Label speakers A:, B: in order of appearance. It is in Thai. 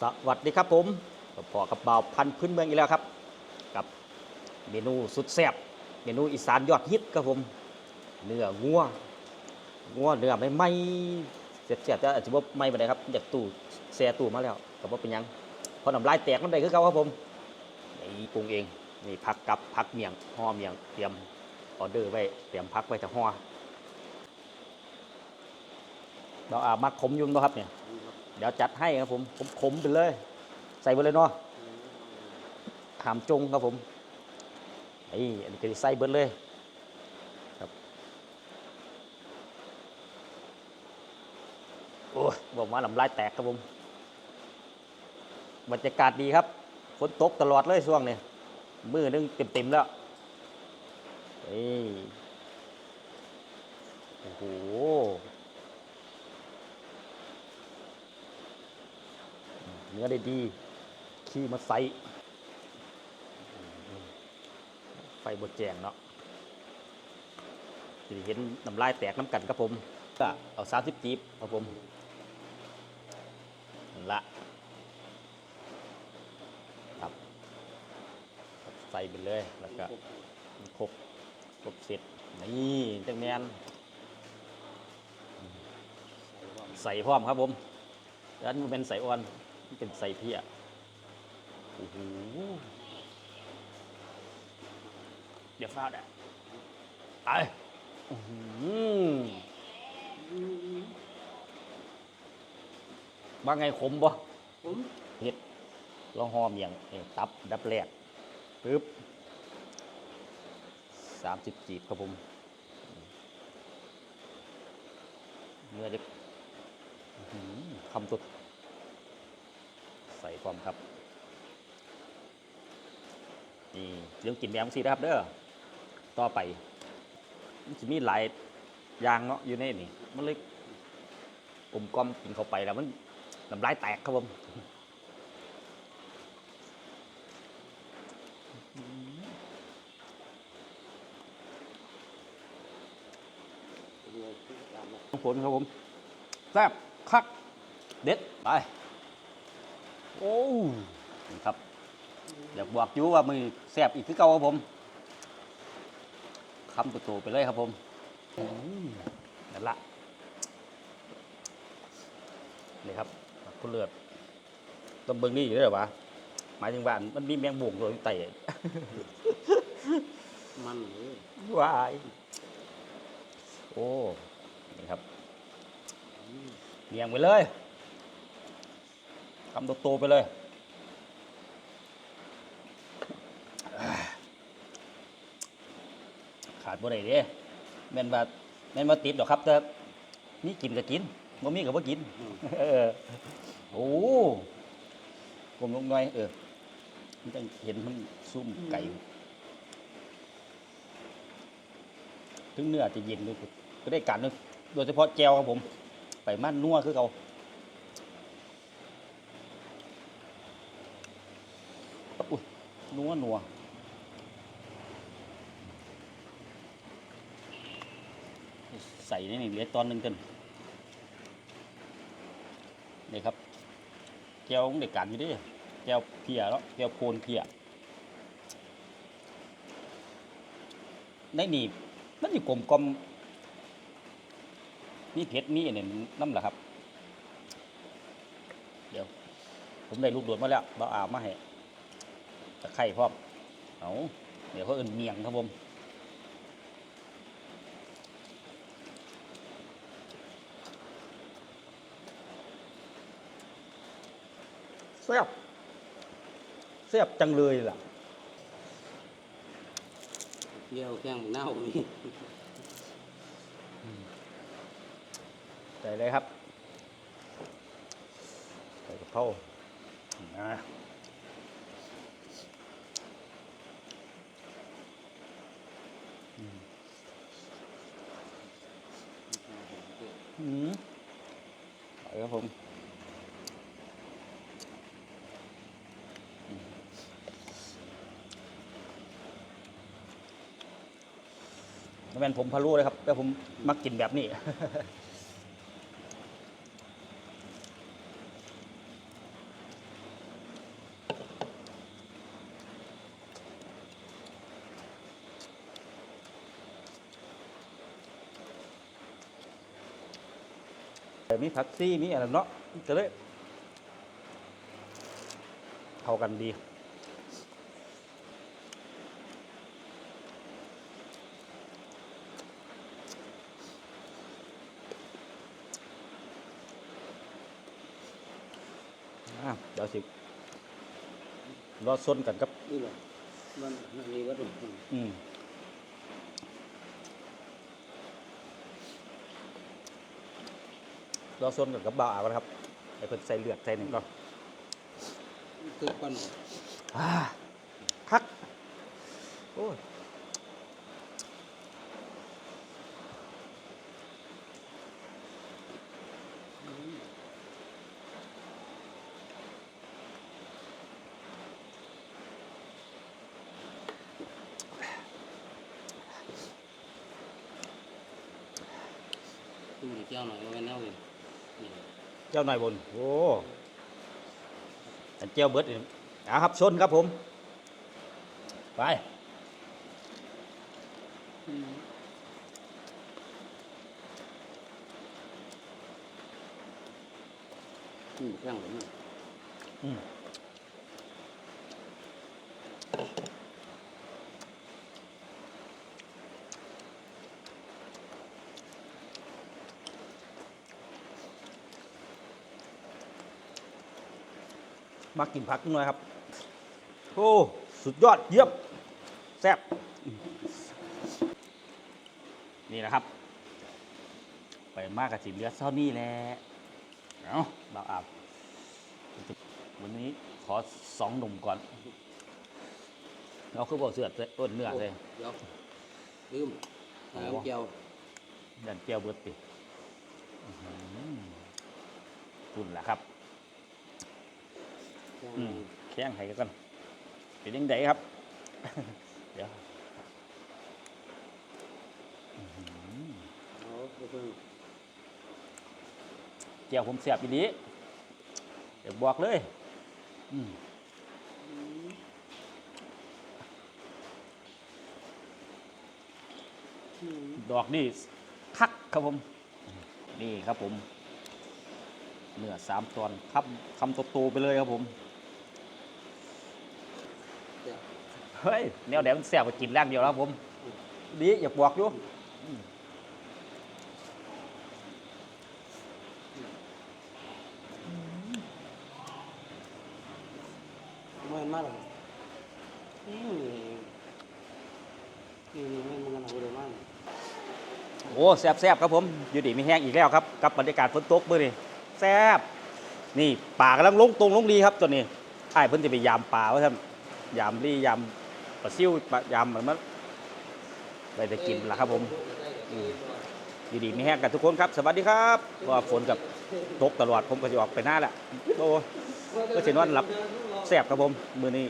A: สวัสดีครับผมพอกับบ่าวพันพื้นเมืองอีกแล้วครับ กับเมนูสุดแซ่บเมนูอีสานยอดฮิตครับผมเนื้องัวงัวเนื้อไม่ไหม่เสียบๆแต่อาจจะว่าไม่ไปไหนครับจากตู้แช่ตู้มาแล้วก็บ่าเป็นยังเพราะน้ำลายแตกมันได้คือเก่าครับผมนี่ปรุงเองนี่ผักกับผักเมียงห่อเมียงเตรียมออเดอร์ไว้เตรียมพักไว้จะห่อเราอามักขมยุ่งเนะครับเนี่ย เดี๋ยวจัดให้ครับผมผมขมไปเลย ใส่ไปเลยเนาะหามจงครับผมไอ้อันนี้ก็ใส่เบิดเลยครับโอ้ยบอกว่าลำลายแตกครับผมบรรยากาศดีครับฝนตกตลอดเลยช่วงนี้มือนึงเต็มๆแล้วเอ้โอ้โห เนื้อได้ดี ขี้มาใส่ไฟบดแจงเนาะสิเห็นน้ำลายแตกน้ำกันครับผม ก็เอาสามสิบจีบครับผมนั่นละครับ ใส่ไปเลยแล้วก็ครบครบเสร็จนี่จังแมนใส่พร้อมครับผมแล้วมันเป็นใส่อ่อน เป็นไซเพียโอ้โหเดี๋ยวฟาดอะไปอื้อหือว่าไงขมบ่
B: ผม
A: เห็ดลองหอมอย่างตับดับแรกปึ๊บสามสิบจีบครับผม เนื้อจะอื้อหือคำสุด ส่ความครับ นี่เรื่องกินแมวสินะครับ เด้อต่อไปมันจะมีหลายอย่างเนาะอยู่ในนี่มันเลยกลมกลอมกินเข้าไปแล้วมันน้ำลายแตกครับผม
B: เลยที่ตามมา
A: น้องฝนครับผมแซ่บคัก เด็ด ไป โอ้นี่ครับอยากบอกอยู่ว่ามือแซ่บอีกคือเก่าครับผมคำตัวโตๆไปเลยครับผมอืมนั่นละนี่ครับคุณเลือดต้องเบิ่งนี่อยู่ด้วยเหรอวะหมายถึงว่ามันมีแมงบ่วงตัวอยู่ใต้
B: มันเลย
A: วายโอ้ นี่ครับเลี้ยงไปเลย คำโตๆไปเลย ขาดบ่ได้เด้แม่นว่าแม่นว่าติดดอกครับ แต่มีกินก็กินบ่มีก็บ่กินเออโอ้กลมลงหน่อยเออมันจะเห็นมันซุ่มไก่ถึงเนื้อจะเย็นด้วยก็ได้การนึงโดยเฉพาะแจวครับผม ไปมั่นนัวคือเขาอุ้ย นัวนัวใส่ในนี่เหลือตอนหนึ่งกันนี่ครับแจวเด็กการอยู่ดิแจวเพียแล้วแจวโคนเพียในนี่มันอยู่กลมกลมมีเผ็ดมีอันนี้น้ำเหรอครับ เดี๋ยว ผมได้ลูกโดดมาแล้วเราอาบมาให้ะไคร่พร้อมเอาเดี๋ยวเขาเอื่นเมียงครับผมเสียบเสียบจังเลยล่ะ
B: เที่ยวแข้งเน่านี่
A: ใส่เลยครับ ใส่กระเพรานะ อืมใส่ครับผมแม่นผมพะโล้เลยครับแต่ผมมักกินแบบนี้ มีผักซี่มีอะไรเนาะก็เลยเข้ากันดีอะเดี๋ยวสิรอส้นกันครับ
B: นี่แหละมันมันมีวัตถุ
A: อืม รอส้นกันกับบ่าวอากันครับไอ้เพิ่นใส่เลือดใส่หนึ่งก็
B: คือปั้น
A: อ่าคักโอ้ย
B: ตู้เจ้าหน่อยว่ากันแนวเลยนี่
A: เจ้าหน่อยบน โอ้อันเจ้าเบิดนี่อ่าครับชนครับผม ไป
B: อืมแข็งเลย
A: อืม มากินผักหน่อยครับ โอ้สุดยอดเยี่ยมแซ่บนี่นะครับ ไปมากกับสิเหลือเท่านี้แหละเอาเราอาบวันนี้ขอสองหนุ่มก่อน เราคือบอกเสือดเลยต้นเนื้อเลย
B: เดี๋ยวลืมหาเจียว
A: ดันเจียวเบิดติอื้อหือคุณล่ะครับ อืมแข้งให้กันเป็นยังไงครับ เดี๋ยวอื้อหือ
B: เอาไปเพิ่ง
A: เจียวผมเสียบอีดีเดี๋ยวบอกเลยอืมดอกนี่คักครับผม นี่ครับผมเนื้อสามตอนคำคำโตๆไปเลยครับผม
B: เดี๋ยว
A: เฮ้ยแนวแดงแซ่บกว่ากินแรงเดียวแล้วครับผม ดีอยากบอกอยู่
B: ไม่มากหรอกนี่นี่นี่ไม่มันกันเอาเลยมาก
A: โอ้แซ่บแซ่บครับผม อยู่ดีมีแห้งอีกแล้วครับ กับบรรยากาศฝนตกมื้อนี้แซ่บนี่ป่ากำลังลงตรงลงดีครับตัวนี้ไอ้ายเพิ่นจะไปยามป่าว่าท่านยามรียามป ลาซิ่วปลายำมันมันไปจะกินละครับผมอยู่ดีมีแห้งกันทุกคนครับ สวัสดีครับว่าฝนกับตกตลอดผมก็จะออกไปหน้าแหละโอ้ก็เช่นอนหลับแสบครับผม มือนี้